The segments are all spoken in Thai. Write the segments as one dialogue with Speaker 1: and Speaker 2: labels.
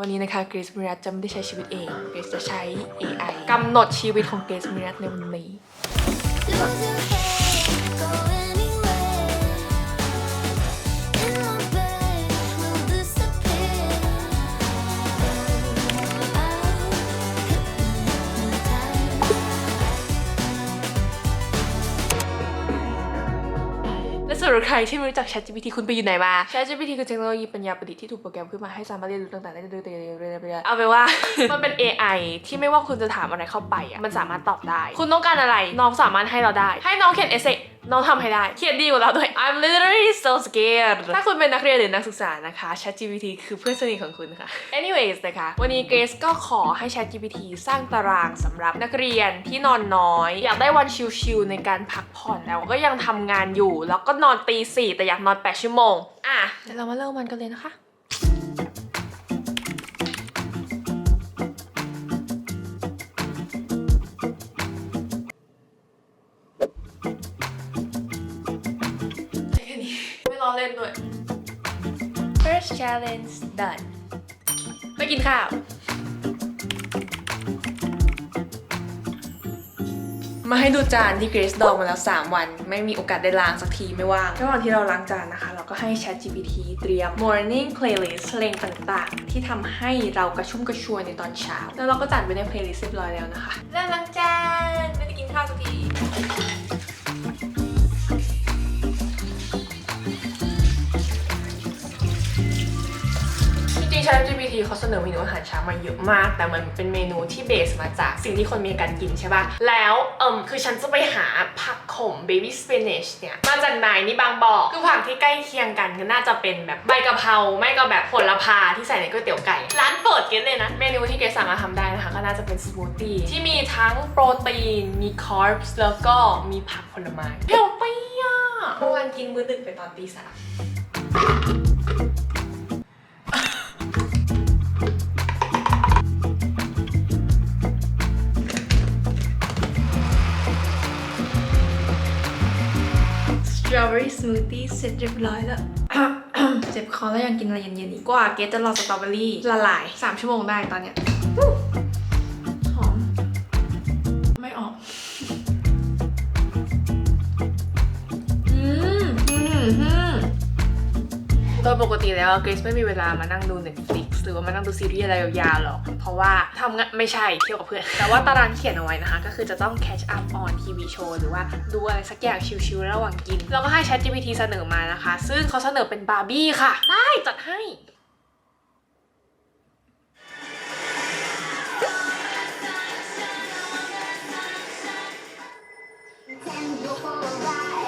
Speaker 1: วันนี้นะคะเกรซมิรัตจะไม่ได้ใช้ชีวิตเอง เกรซจะใช้ AI กำหนดชีวิตของเกรซมิรัตในวันนี้ ใครที่ไม่รู้จัก ChatGPT คุณไปอยู่ไหนมา ChatGPT คือเทคโนโลยีปัญญาประดิษฐ์ที่ถูกโปรแกรมขึ้นมาให้สามารถเรียนรู้ต่างๆได้โดยเร็วๆเอาไปนว่า มันเป็น AI ที่ไม่ว่าคุณจะถามอะไรเข้าไปอะมันสามารถตอบได้ คุณต้องการอะไรน้องสามารถให้เราได้ ให้น้องเขียนเอเซ น้องทำให้ได้เขียนดีกว่าเราด้วย I'm literally so scared ถ้าคุณเป็นนักเรียนหรือนักศึกษานะคะ ChatGPT คือเพื่อนสนิทของคุณค่ะ anyways นะคะ วันนี้เกรซก็ขอให้ ChatGPT สร้างตารางสำหรับนักเรียนที่นอนน้อย อยากได้วันชิลๆในการพักผ่อนแล้วก็ยังทำงานอยู่ แล้วก็นอนตีสี่แต่อยากนอน 8 ชั่วโมง อะเดี๋ยวเรามาเริ่มมันกันเลยนะคะ เล่นด้วย first challenge done ไม่กินข้าว มาให้ดูจานที่เกรซดองมาแล้ว 3 วัน ไม่มีโอกาสได้ล้างสักทีไม่ว่างระหว่างที่เราล้างจานนะคะ เราก็ให้ Chat GPT เตรียม morning playlist เพลงต่างๆ ที่ทำให้เรากระชุ่มกระชวยในตอนเช้า แล้วเราก็จัดไว้ใน playlist เรียบร้อยแล้วนะคะเริ่มล้างจาน ChatGPT เขาเสนอเมนูอาหารเช้ามาเยอะมาก แต่มันเป็นเมนูที่เบสมาจากสิ่งที่คนมีกันกินใช่ปะแล้วเอิมคือฉันจะไปหาผักขม baby spinach เนี่ยมาจากไหนนี่บางบอกคือผักที่ใกล้เคียงกันก็น่าจะเป็นแบบใบกะเพราไม่ก็แบบผลพาที่ใส่ในก๋วยเตี๋ยวไก่ร้านเปิดเก็ตเลยนะ เมนูที่เกรซสามารถทำได้นะคะ ก็น่าจะเป็นสมูทตี้ที่มีทั้งโปรตีนมีคาร์บแล้วก็มีผักผลไม้เฮลตี้อะเมื่อวานกินมื้อดึกไปตอนตีสาม สตรอเบอรี่สมูทตี้เสร็จเรียบร้อยแล้ว เจ็บคอแล้วยังกินอะไรเย็นๆอีกกว่าเกรซจะรอสตรอเบอรี่ละลาย 3 ชั่วโมงได้ตอนเนี้ยหอม ไม่ออก อืมอืมอืม โดยปกติแล้วเกรซไม่มีเวลามานั่งดู Netflix รือว่ามานั่งดูซีรีส์อะไรยาวๆหรอก เพราะว่าทำงานไม่ใช่เที่ยวกับเพื่อน แต่ว่าตารางที่เขียนเอาไว้นะคะ ก็คือจะต้อง catch up on TV show หรือว่าดูอะไรสักอย่างชิลๆระหว่างกิน แล้วก็ให้ ChatGPT เสนอมานะคะ ซึ่งเขาเสนอเป็นบาร์บี้ค่ะ ได้จัดให้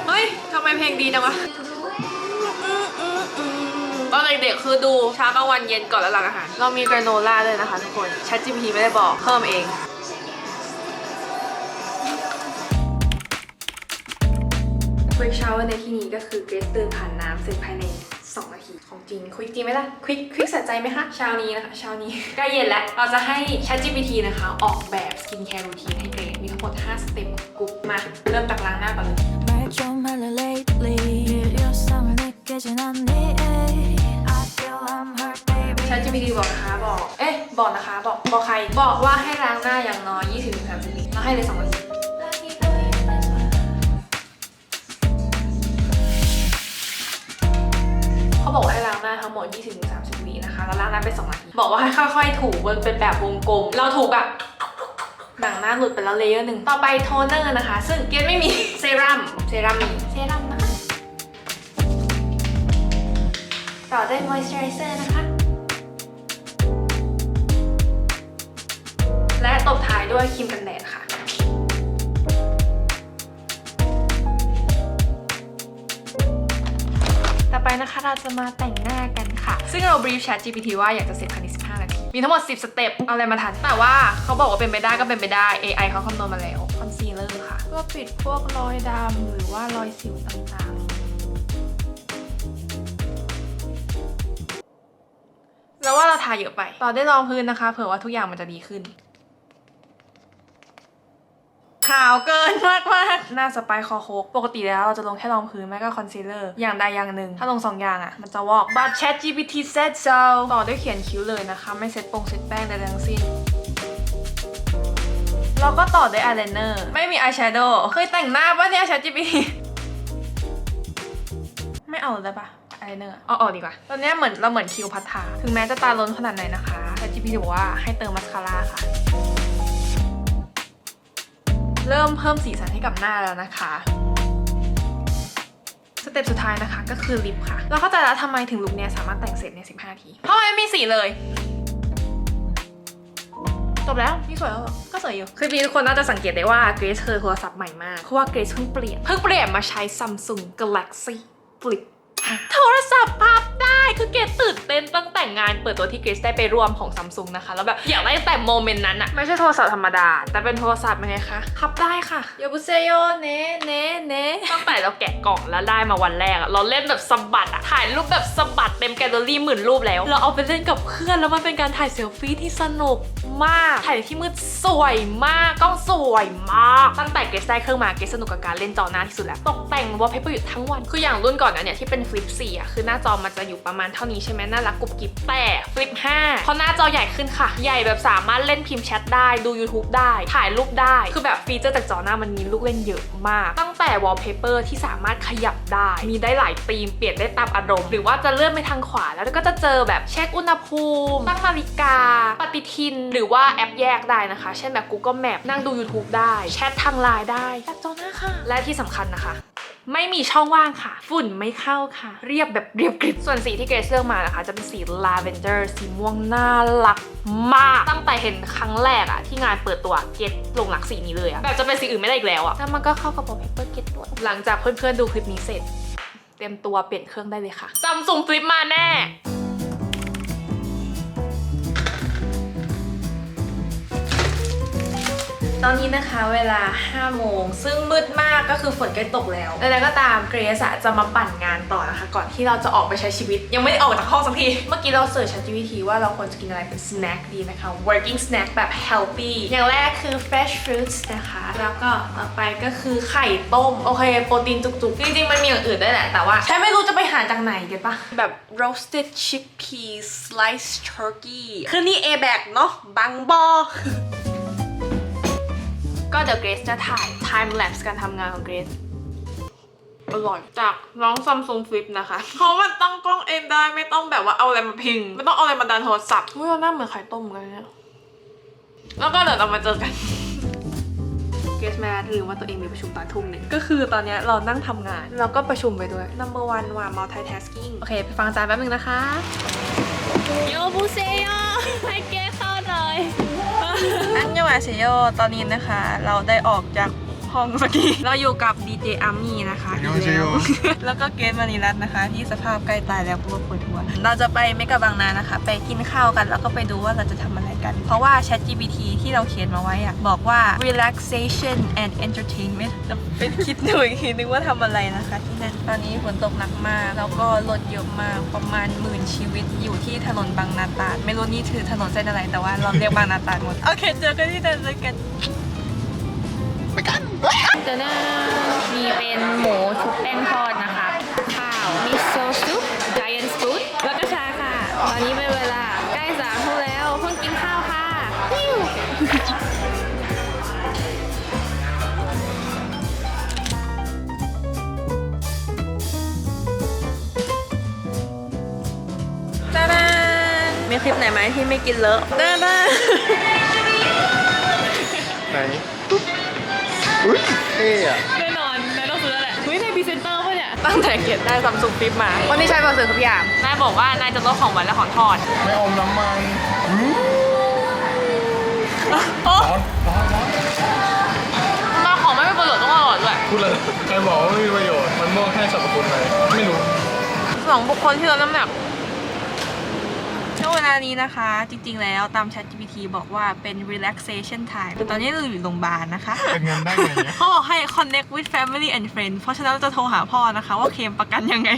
Speaker 1: เฮ้ยทำไมเพลงดีจังวะ ตอนเด็กๆคือดูเช้ากลางวันเย็นก่อนแล้วหลังอาหาร เรามีกราโนล่าด้วยนะคะทุกคน ChatGPT ไม่ได้บอกเพิ่มเองเวกเช้าในที่นี้ก็คือเกรซตื่นผ่านน้ำเสร็จภายใน 2 นาที ของจริงควิกจริงไหมล่ะควิกควิกสะใจไหมคะเช้านี้นะคะเช้านี้ใกล้เย็นแล้ว เราจะให้ ChatGPT นะคะ ออกแบบสกินแคร์รูทีนให้เกรซมีทั้งหมด 5 สเต็ปกรุ๊ปมา เริ่มจากล้างหน้าก่อนเลย ChatGPT บอกนะคะบอก เอ๊ะ บอกนะคะ บอก บอกใคร บอกว่าให้ล้างหน้าอย่างน้อย 20-30วิแล้วให้เลย2นาทีเขาบอกว่าให้ล้างหน้าทั้งหมด 20-30วินะคะ แล้วล้างหน้าไป2นาที บอกว่าให้ค่อยๆ ถูบนเป็นแบบวงกลม เราถูแบบหนังหน้าหลุดไปแล้วเลเยอร์หนึ่ง ต่อไปโทนเนอร์นะคะ ซึ่งเกนไม่มี เซรั่ม เซรั่มมี เซรั่มนะคะ ต่อด้วยมอยส์เจอไรเซอร์นะคะ ด้วยครีมกันแดดค่ะต่อไปนะคะเราจะมาแต่งหน้ากันค่ะ ซึ่งเรา brief Chat GPT ว่าอยากจะเสร็จภายใน 15 นาที มีทั้งหมด 10 สเต็ป เอาอะไรมาทัน แต่ว่าเขาบอกว่าเป็นไปได้ก็เป็นไปได้ AI เขาคำนวณมาแล้ว คอนซีลเลอร์ค่ะ เพื่อปิดพวกรอยดำหรือว่ารอยสิวต่างๆ แล้วว่าเราทาเยอะไปต่อได้วยรองพื้นนะคะ เผื่อว่าทุกอย่างมันจะดีขึ้น ขาวเกินมากมากหน้าสไปคอโคกปกติแล้วเราจะลงแค่รองพื้นไม่ก็คอนซีลเลอร์อย่างใดอย่างหนึ่ง ถ้าลงสองอย่างอะ มันจะวอก but chat GPT said so ต่อด้วยเขียนคิ้วเลยนะคะ ไม่เซ็ตปงเซ็ตแป้งใดทั้งสิ้นเราก็ต่อด้วยอายไลเนอร์ไม่มีอายแชโดว์เคยแต่งหน้าป่ะเนี่ย Chat GPT ไม่เอาเลยปะอายไลเนอร์เอาออกดีกว่า ตอนนี้เหมือนเราเหมือนคิวพัทธาถึงแม้จะตาล้นขนาดไหนนะคะ Chat GPT บอกว่าให้เติมมัสคาร่าค่ะ เริ่มเพิ่มสีสันให้กับหน้าแล้วนะคะสเต็ปสุดท้ายนะคะก็คือลิปค่ะ เราเข้าใจแล้วทำไมถึงลุคเนี้ยสามารถแต่งเสร็จใน 15 นาที เพราะมันไม่มีสีเลย จบแล้วนี่สวยแล้วเหรอก็สวยอยู่คือมีทุกคนน่าจะสังเกตได้ว่าเกรซเคยโทรศัพท์ใหม่มาก เพราะว่าเกรซเพิ่งเปลี่ยน เพิ่งเปลี่ยนมาใช้ Samsung Galaxy Flip โทรศัพท์พับได้ คือเกรซตื่นเต้นตั้งแต่งานเปิดตัวที่เกรซได้ไปร่วมของ Samsung นะคะ แล้วแบบอยากได้ตั้งแต่โมเมนต์นั้นอะไม่ใช่โทรศัพท์ธรรมดา แต่เป็นโทรศัพท์ยังไงคะพับได้ค่ะโยบุเซโยเนเนเนตั้งแต่เราแกะกล่องแล้วได้มาวันแรกอะเราเล่นแบบสะบัดอะถ่ายรูปแบบสะบัดเต็มแกลเลอรี่หมื่นรูปแล้ว เราเอาไปเล่นกับเพื่อนแล้วมันเป็นการถ่ายเซลฟี่ที่สนุก มากถ่ายในที่มืดสวยมากกล้องสวยมาก ตั้งแต่เกรซได้เครื่องมาเกรซสนุกกับการเล่นจอหน้าที่สุดแล้ว ตกแต่งวอลเปเปอร์อยู่ทั้งวัน คืออย่างรุ่นก่อนนะเนี่ยที่เป็นฟลิป4อะคือหน้าจอมันจะอยู่ประมาณเท่านี้ใช่ไหมน่ารักกรุบกริบแต่ฟลิป5เพราะหน้าจอใหญ่ขึ้นค่ะ ใหญ่แบบสามารถเล่นพิมพ์แชทได้ดู YouTube ได้ ถ่ายรูปได้ คือแบบฟีเจอร์จากจอหน้ามันมีลูกเล่นเยอะมาก ตั้งแต่วอลเปเปอร์ที่สามารถขยับได้ มีได้หลายธีมเปลี่ยนได้ตามอารมณ์หรือว่าจะเลื่อนไปทางขวาแล้วก็จะเจอแบบเช็คอุณหภูมิตั้งนาฬิกา ปฏิทินหรือว่าแอปแยกได้นะคะ เช่นแบบ Google Map นั่งดู YouTube ได้ แชททางไลน์ได้จากจอหน้าค่ะ และที่สำคัญนะคะไม่มีช่องว่างค่ะ ฝุ่นไม่เข้าค่ะ เรียบแบบเรียบกริบ ส่วนสีที่เกรซเลือกมานะคะ จะเป็นสีลาเวนเดอร์สีม่วงน่ารักมาก ตั้งแต่เห็นครั้งแรกอะที่งานเปิดตัวเกตลงหลักสีนี้เลยอะแบบจะเป็นสีอื่นไม่ได้อีกแล้วอะแล้วมันก็เข้ากับวอลเปเปอร์เกตด้วย หลังจากเพื่อนๆดูคลิปนี้เสร็จ เตรียมตัวเปลี่ยนเครื่องได้เลยค่ะซัมซุงฟลิปมาแน่ ตอนนี้นะคะเวลา 5 โมง ซึ่งมืดมากก็คือฝนใกล้ตกแล้วแต่แล้วก็ตามเกรซอะจะมาปั่นงานต่อนะคะ ก่อนที่เราจะออกไปใช้ชีวิต ยังไม่ได้ออกจากห้องสักที เมื่อกี้เราเสิร์ช ChatGPT ว่าเราควรจะกินอะไรเป็นสแน็คดีนะคะ working snack แบบ healthy อย่างแรกคือ fresh fruits นะคะ แล้วก็ต่อไปก็คือไข่ต้ม โอเค โปรตีนจุกๆ จริงๆ มันมีอย่างอื่นด้วยแหละ แต่ว่าฉันไม่รู้จะไปหาจากไหนเก็ตปะแบบ roasted chickpeas sliced turkey คือนี่ A bag เนาะบางบอ ก็เดี๋ยวเกรซจะถ่าย time lapse การทำงานของเกรซอร่อยจากน้องซัมซุงฟลิปนะคะ เพราะมันตั้งกล้องเองได้ไม่ต้องแบบว่าเอาอะไรมาพิง ไม่ต้องเอาอะไรมาดันโทรศัพท์เฮ้ยเราหน้าเหมือนไข่ต้มกันเนี่ยแล้วก็เดี๋ยวเรามาเจอกันเกสแมทลืมว่าตัวเองมีประชุมตอนทุ่มหนึ่งก็คือตอนเนี้ยเรานั่งทำงานเราก็ประชุมไปด้วย number one ว่า multitasking โอเค ไปฟังจารย์แป๊บนึงนะคะ
Speaker 2: โยบุเซโยให้เก้เข้าหน่อย
Speaker 1: อันยองอาเซโยตอนนี้นะคะ เราได้ออกจาก ห้องสักทีเราอยู่กับดีเจอาร์มี่นะคะ
Speaker 3: อันยองอาเซโย
Speaker 1: แล้วก็เกรทมานิรัตน์นะคะ ที่สภาพใกล้ตายแล้วเพราะว่าปวดหัว เราจะไปเมกะบางนานะคะ ไปกินข้าวกันแล้วก็ไปดูว่าเราจะทำอะไรกัน เพราะว่า ChatGPT ที่เราเขียนมาไว้อะบอกว่า relaxation and entertainment เราไปคิดดูอีกทีนึงว่าทำอะไรนะคะ ที่นั่นตอนนี้ฝนตกหนักมาก แล้วก็รถเยอะมากประมาณหมื่นชีวิตอยู่ที่ถนนบางนาตราดไม่รู้นี่คือถนนเส้นอะไรแต่ว่าเราเรียกบางนาตราดหมดโอเคเจอกันที่นั่นเลยกัน
Speaker 3: ไปกัน
Speaker 2: จะน่ามีเป็นหมูชุบแป้งทอดนะคะ ข้าวมิโซะซุป giant food แล้วก็ชาค่ะ ตอนนี้เป็นเวลาใกล้สามทุ่มแล้วเพิ่งกินข้าวค่ะฮิว
Speaker 1: ตาดานมีคลิปไหนไหมที่ไม่กินเลอะตาดาน
Speaker 3: ไหน อุ้ยเท่อะ
Speaker 2: แน่นอนนายต้องซื้อแหละเฮ้ยนายพรีเซนเตอร์ปะเนี่ย
Speaker 1: ตั้งแต่เกียรติได้ซัมซุงฟิปมาวันนี้ใช้มาซื้อทุกอย่างนายบอกว่านายจะลดของหวานและของทอด
Speaker 3: ไม่อมน้ำมันอื้อ
Speaker 1: โอ้
Speaker 3: ร้อนร้อนร้อน
Speaker 1: มาของไม่เป็นประโยชน์ต้องอร่อยด้วย
Speaker 3: พูดเลยใครบอกว่าไม่มีประโยชน์มันม่วงแค่สรรพคุณอะไรไม่รู้
Speaker 1: สองบุคคลที่ลดน้ำหนักช่ วงเวลานี้นะคะ จริงๆแล้วตาม ChatGPT บอกว่าเป็น relaxation time ตอนนี้เราอยู่โรงพยาบาลนะคะ
Speaker 3: เป็นเงินได้ไงเนี่ย
Speaker 1: เขาบอกให้ connect with family and friends เพราะฉะนั้นเราจะโทรหาพ่อนะคะ ว่าเคลมประกันยังไง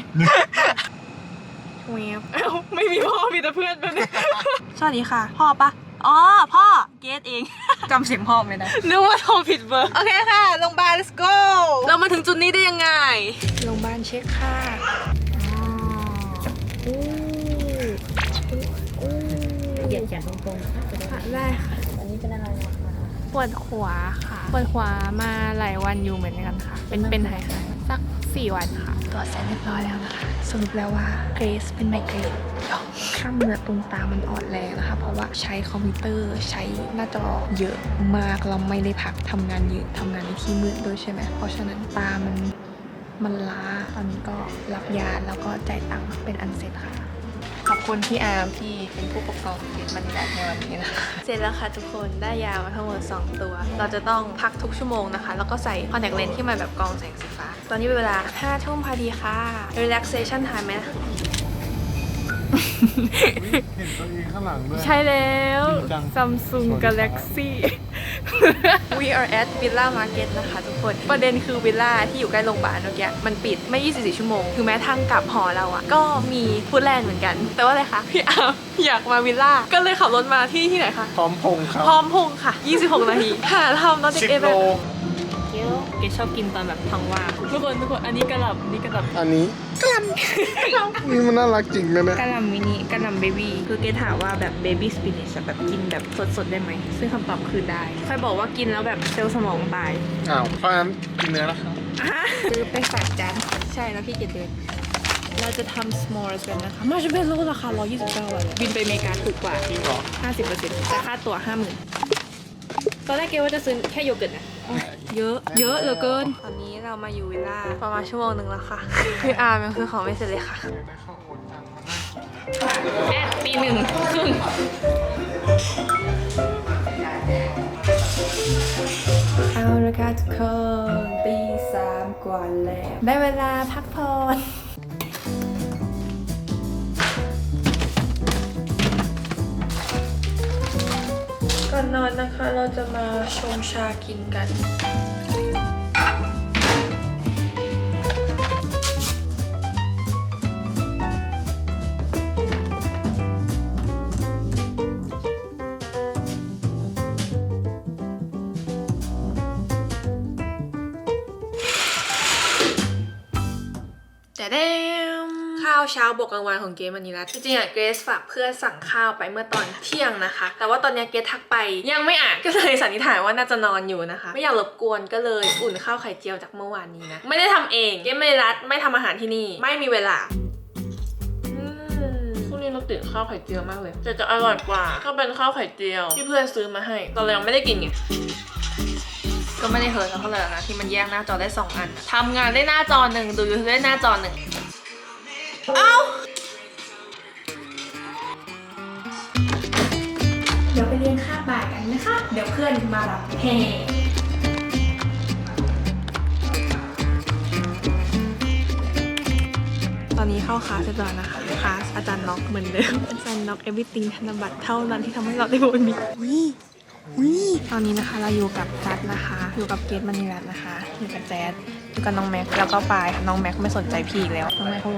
Speaker 1: เวฟเอ้าไม่มีพ่อมีแต่เพื่อนแบบนี้สวัสดีค่ะ พ่อปะอ๋อ พ่อ
Speaker 2: เกตเองจำเสียงพ่อไม่ได้
Speaker 1: นึกว่าโทรผิดเบอร์
Speaker 2: โอเคค่ะโรงพยาบาล let's go
Speaker 1: เรามาถึงจุดนี้ได้ยังไงโรงพยาบาลเช็คค่ะ
Speaker 2: เหยียดแขนตรงๆนะคะจะได้
Speaker 1: ได้ค่ะ
Speaker 2: อันนี้เป็นอะไรนะคะ
Speaker 1: ปวดขวาค่ะ ปวดขวามาหลายวันอยู่เหมือนกันค่ะ เป็นเป็นหายหายๆสักสี่วันค่ะตรวจเสร็จเรียบร้อยแล้วนะคะสรุปแล้วว่าเกรซเป็นไมเกรนเดี๋ยวกล้ามเนื้อตรงตามันอ่อนแรงนะคะ เพราะว่าใช้คอมพิวเตอร์ใช้หน้าจอเยอะมากเราไม่ได้พักทำงานเยอะทำงานในที่มืดด้วยใช่ไหมเพราะฉะนั้นตามันมันล้าตอนนี้ก็รับยาแล้วก็จ่ายตังค์เป็นอันเสร็จค่ะ ขอบคุณพี่อาร์มที่เป็นผู้ปกครองเกรซมันแบบในวันนี้นะคะเสร็จแล้วค่ะทุกคนได้ยามาทั้งหมด 2 ตัว เราจะต้องพักทุกชั่วโมงนะคะ แล้วก็ใส่คอนแทคเลนส์ที่มันแบบกรองแสงสีฟ้า ตอนนี้เป็นเวลา5ทุ่มพอดีค่ะ relaxation time ไหมนะ
Speaker 3: เห็นตัวเองข้างหลังด้วย
Speaker 1: ใช่แล้ว
Speaker 3: จริงจัง
Speaker 1: Samsung
Speaker 3: สวัสดีครับ
Speaker 1: Galaxy We are at Villa Market นะคะทุกคน ประเด็นคือวิลล่าที่อยู่ใกล้โรงพยาบาลเมื่อกี้มันปิดไม่ 24 ชั่วโมงถึงแม้ทางกลับหอเราอะก็มีฟูดแลนด์เหมือนกัน แต่ว่าอะไรคะ พี่อาร์มอยากมาวิลล่า ก็เลยขับรถมาที่ที่ไหนคะ
Speaker 3: พร้อมพงษ์ครับ
Speaker 1: พร้อมพงษ์ค่ะ 26 นาทีหาทำตอน
Speaker 3: สิบ
Speaker 1: เด็กๆ
Speaker 3: โล
Speaker 1: แบบ
Speaker 2: เกี๊ยวเกดชอบกินตอนแบบท้องว่าง
Speaker 1: ทุกคนทุกคนอันนี้กระหล่ำอันนี้กระหล่ำ
Speaker 3: อันนี้กลัมนี่มันน่ารักจริงนะเนี่ย
Speaker 2: กะหล่ำมินิกะหล่ำเบบี้คือเกดถามว่าแบบเบบี้สปินิชแบบกินแบบสดๆได้ไหมซึ่งคำตอบคือได้ค่อยบอกว่ากินแล้วแบบเซลล์สมองตาย
Speaker 3: อ้าวเพราะฉะนั้นกินเนื้อแล้วครับ
Speaker 2: ซื้อไปฝากจานใช่แล้วพี่เกดเดินเราจะทำ s'mores กันนะคะมาชเบลโลราคา 129บาทเลยบินไปอเมริกาถูกกว่า
Speaker 3: จริงเหรอ
Speaker 2: 50%แต่ค่าตั๋ว50,000ตอนแรกเกดว่าจะซื้อแค่โยเกิร์ตนะ เยอะ เยอะเหลือเกิน
Speaker 1: ตอนนี้เรามาอยู่วิลล่าประมาณชั่วโมงหนึ่งแล้วค่ะ พี่อาร์มยังซื้อของไม่เสร็จเลยค่ะ
Speaker 3: ได้ข้าวโอ๊ตจังมานั่งกิน
Speaker 2: แอดตีหนึ่งครึ่ง
Speaker 1: เอาละค่ะทุกคนตีสามกว่าแล้ว ได้เวลาพักผ่อน นนอนนะคะ เราจะมาชงชากินกัน แต่เด้าวเช้าบวกกลางวันของเกมวันนี้ละจริงๆอะเกรซฝากเพื่อนสั่งข้าวไปเมื่อตอนเที่ยงนะคะ แต่ว่าตอนเนี้ยเกรซทักไปยังไม่อ่านก็เลยสันนิษฐานว่าน่าจะนอนอยู่นะคะ ไม่อยากรบกวนก็เลยอุ่นข้าวไข่เจียวจากเมื่อวานนี้นะไม่ได้ทำเองเกมไม่ได้รัดไม่ทำอาหารที่นี่ ไม่มีเวลาอืมพรุ่งนี้เราติดข้าวไข่เจียวมากเลยแต่จะอร่อยกว่า ก็เป็นข้าวไข่เจียวที่เพื่อนซื้อมาให้ ตอนเรายังไม่ได้กินไง ก็ไม่ได้เฮิร์ตเท่าไหร่นะที่มันแยกหน้าจอได้ 2 อันทำงานได้หน้าจอหนึ่งดูยูทูบได้หน้าจอหนึ่ง เอ้าเดี๋ยวไปเรียนค่าบบ่ายกันนะคะ เดี๋ยวเพื่อนมารับเฮตอนนี้เข้าคลาสเรียบร้อยนะคะคลาสอาจารย์น็อกเหมือนเดิม อาจารย์น็อก everything ธนบัตรเท่านั้นที่ทำให้เราได้วันนี้ตอนนี้นะคะเราอยู่กับจัดนะคะ อยู่กับเกตมณีรัตน์นะคะ อยู่กับแจ๊ด อยู่กับน้องแม็กแล้วก็ปายค่ะน้องแม็กไม่สนใจพี่อีกแล้วน้องแม็กเขา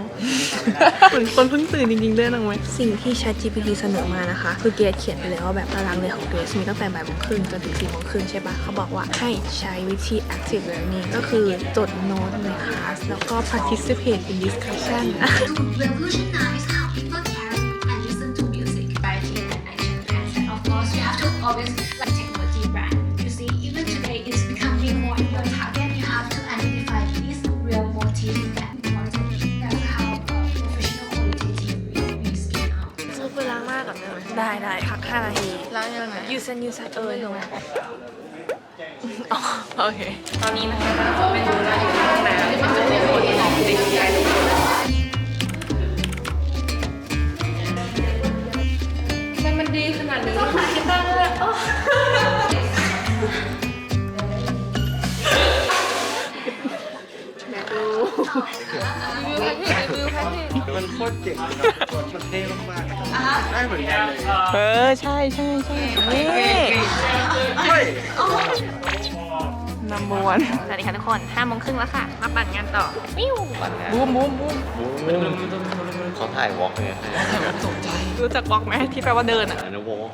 Speaker 1: เหมือนคนเพิ่งตื่นจริงๆด้วยน้องแม็กสิ่งที่ Chat GPT เสนอมานะคะ คือเกตเขียนไปเลยว่าแบบตารางเรียนของเกรซมีตั้งแต่บ่ายโมงครึ่งจนถึงสี่โมงครึ่งใช่ปะเขาบอกว่าให้ใช้วิธี active learning ก็คือจดโน้ตในคลาสแล้วก็ participate in discussion
Speaker 4: Revolution now is how people carry and listen to music by taking an action plans. And of course, you have to always like
Speaker 1: พัก5นาทีล้างยังไงยูเซนยูเซนเออยังไงอ๋อโอเค ตอนนี้นะคะก็จะไปดูเราอยู่ในห้องน้ำ กคน
Speaker 2: 5โมงครึ่งแล้วค่ะ มาปั่นงานต่อวิว
Speaker 1: บูมบูมบูม
Speaker 5: เขาถ่ายวอล์กเลย
Speaker 1: รู้จักบล็อกไหมที่แปลว่าเดินอะ
Speaker 5: อันนั้นวอล์ก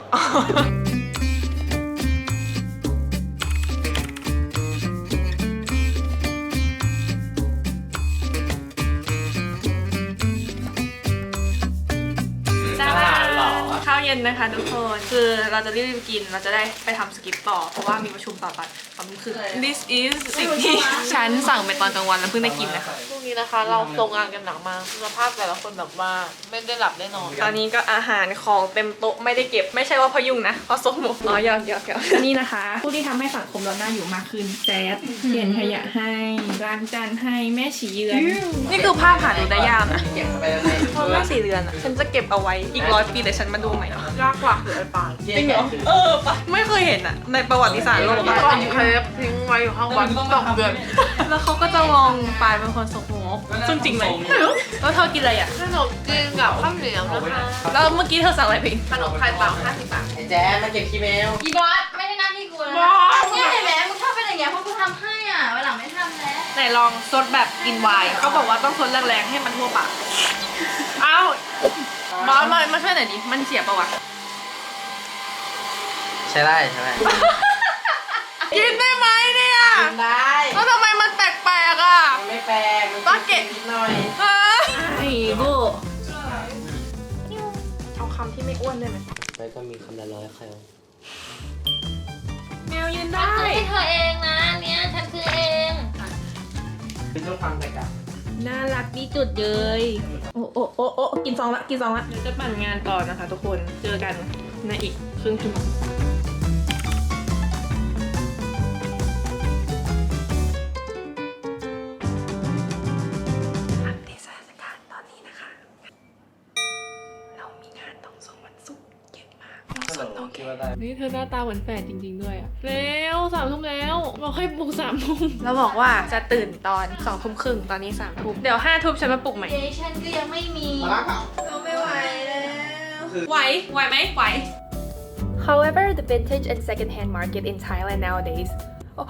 Speaker 1: เย็นนะคะทุกคน คือเราจะรีบๆกิน เราจะได้ไปทำสกิปต่อ เพราะว่ามีประชุมต่อตอนสองทุ่มครึ่ง This is สิ่งที่ฉันสั่งไปตอนกลางวันแล้วเพิ่งได้กินนะคะ
Speaker 2: พรุ่งนี้นะคะ เราทรงงานกันหนักมากสภาพแต่ละคนแบบว่าไม่ได้หลับได้นอน
Speaker 1: ตอนนี้ก็อาหารของเต็มโต๊ะไม่ได้เก็บ ไม่ใช่ว่าเพราะยุ่งนะ เพราะสมมุอ๋อหยอกหยอกหยอกนี่นะคะ ผู้ที่ทำให้สังคมเราน่าอยู่มากขึ้นแจ๊ดเขียนขยะให้ล้างจานให้แม่ฉีเยือน นี่คือภาพหาดูได้ยากนะเพราะแม่สีเรือนอะฉันจะเก็บเอาไว้อีกร้อยปีแต่ฉันมาดูใหม่ยากกว่าคือไอ้ปางจริงเหรอเออปะไม่เคยเห็นอะในประวัติศาสตร์โลกอะ
Speaker 2: ก้อนเครปทิ้งไว้อยู่ข้างวันสองเดือน
Speaker 1: แล้วเขาก็จะมองปายเป็นคนสกปรกซึ่งจริงไหมแล้วเธอกินอะไรอะ
Speaker 2: ขนมจีนกับข้าวเหนียวนะคะ
Speaker 1: แล้วเมื่อกี้เธอสั่งอะไรพิง
Speaker 2: ขนมไข่เปล่า50บาท
Speaker 5: ไอ้แจ๊ดมาเก็บขี้แมว
Speaker 6: อีบอสไม่ใช่หน้าที่กูนะเนี่ยเห็นไหมมึงชอบเป็นอย่างเงี้ยเพราะกูทำให้อะวันหลังไม่ทำแล้ว
Speaker 1: ไหนลองซดแบบกินไวน์เขาบอกว่าต้องซดแรงๆให้มันทั่วปาก เอ้าบอสมามาช่วยหน่อยดิ มันเสียปะวะ
Speaker 5: ใช่ได้ใช่ได้
Speaker 1: กินได้ไหมเนี่ย
Speaker 5: ได้
Speaker 1: แล้วทำไมมันแปลกๆอะ
Speaker 5: ไม่แปลกมัน
Speaker 1: ต้องเก็บ
Speaker 5: นิดหน่อย
Speaker 1: ฮะไอ้โบเอาคำที่ไม่อ้วนได้ไหม
Speaker 5: แล้วก็มีคำละร้อยค
Speaker 1: แมวยืนได้
Speaker 6: คือให้เธอเองนะเนี่ยฉันคือเองำ
Speaker 5: เป็นต้องฟังแต่กับ
Speaker 1: น่ารักที่จุดเลย โอ้โอ้โอ้โอ้กินซองละ กินซองละ เดี๋ยวจะปั่นงานต่อนะคะทุกคน เจอกันในอีกครึ่งชั่วโมง นี่เธอหน้าตาเหมือนแฝดจริง ๆ ด้วยอะเร็วสามทุ่มแล้ว บอกให้ปลุกสามทุ่มแล้วบอกว่าจะตื่นตอนสองทุ่มครึ่งตอนนี้สามทุ่มเดี๋ยวห้าทุ่มฉันมาปลุกใหม่
Speaker 6: เดชั่นก็ยังไม่มี
Speaker 1: เราไม่ไหวแล้วไหวไหวไหมไหว
Speaker 7: However, the vintage and secondhand market in Thailand nowadays
Speaker 1: อ๋อ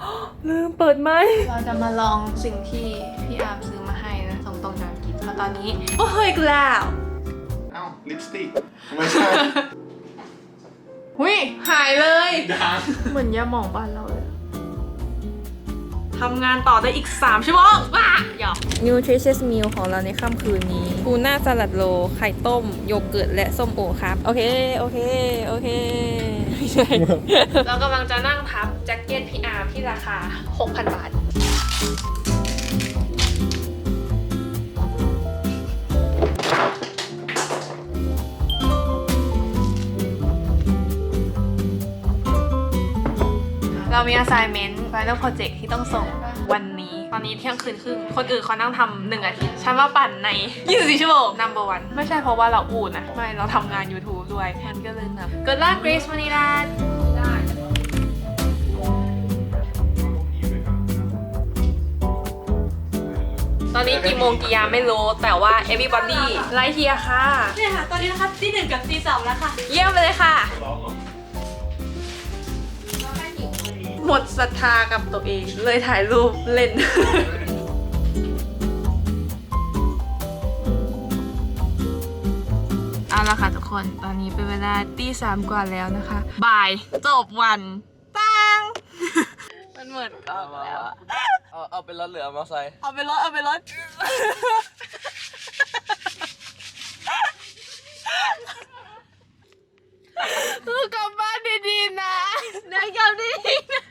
Speaker 1: ลืมเปิดไหม เราจะมาลองสิ่งที่พี่อาร์มซื้อมาให้นะส่งตรงจากอังกฤษเพราะตอนนี้ โอ้เฮ้ยกแล้ว
Speaker 3: เอ้าลิปสติกไม่ใช่
Speaker 1: หุยหายเลย
Speaker 3: ยัง
Speaker 1: เหมือนยาหมองบ้านเราเลยทำงานต่อได้อีก 3 ชั่วโมงว้าหยอก
Speaker 2: Nutritious Meal ของเราในค่ำคืนนี้ทูน่าสลัดโลไข่ต้ม โยเกิร์ตและส้มโอครับ โอเค โอเค โอเคไม่ใช่
Speaker 1: เรากำลังจะนั่งทับแจ็คเก็ตพี่อาร์มที่ราคา 6,000 บาท เรามี assignment final project ที่ต้องส่งวันนี้ ตอนนี้เที่ยงคืนครึ่ง คนอื่นเขานั่งทำหนึ่งอาทิตย์ ฉันมาปั่นใน 24 ชั่วโมง number one ไม่ใช่เพราะว่าเราอูดนะ ไม่ เราทำงาน YouTube ด้วยแทนก็เลยแบบ Good luck Grace วันนี้นะตอนนี้กี่โมงกี่ยามไม่รู้ แต่ว่า everybody ไลท์เฮียค่ะ
Speaker 6: เนี่ยค่ะ ตอนนี้นะคะตีหนึ่งกับตีสองแล้วค่ะ
Speaker 1: เยี่ยมไปเลยค่ะ หมดศรัทธากับตัวเอง เลยถ่ายรูปเล่น เอาละค่ะทุกคน ตอนนี้เป็นเวลาตีสามกว่าแล้วนะคะ บ่ายจบวันตัง มันเหมือนกล้อแล้ว
Speaker 5: เอาเอาไปรถเหลือมอไซค์
Speaker 1: เอาไปรถเอาไปรถกลับบ้านดีๆนะนด
Speaker 4: ิกลับดีๆนะ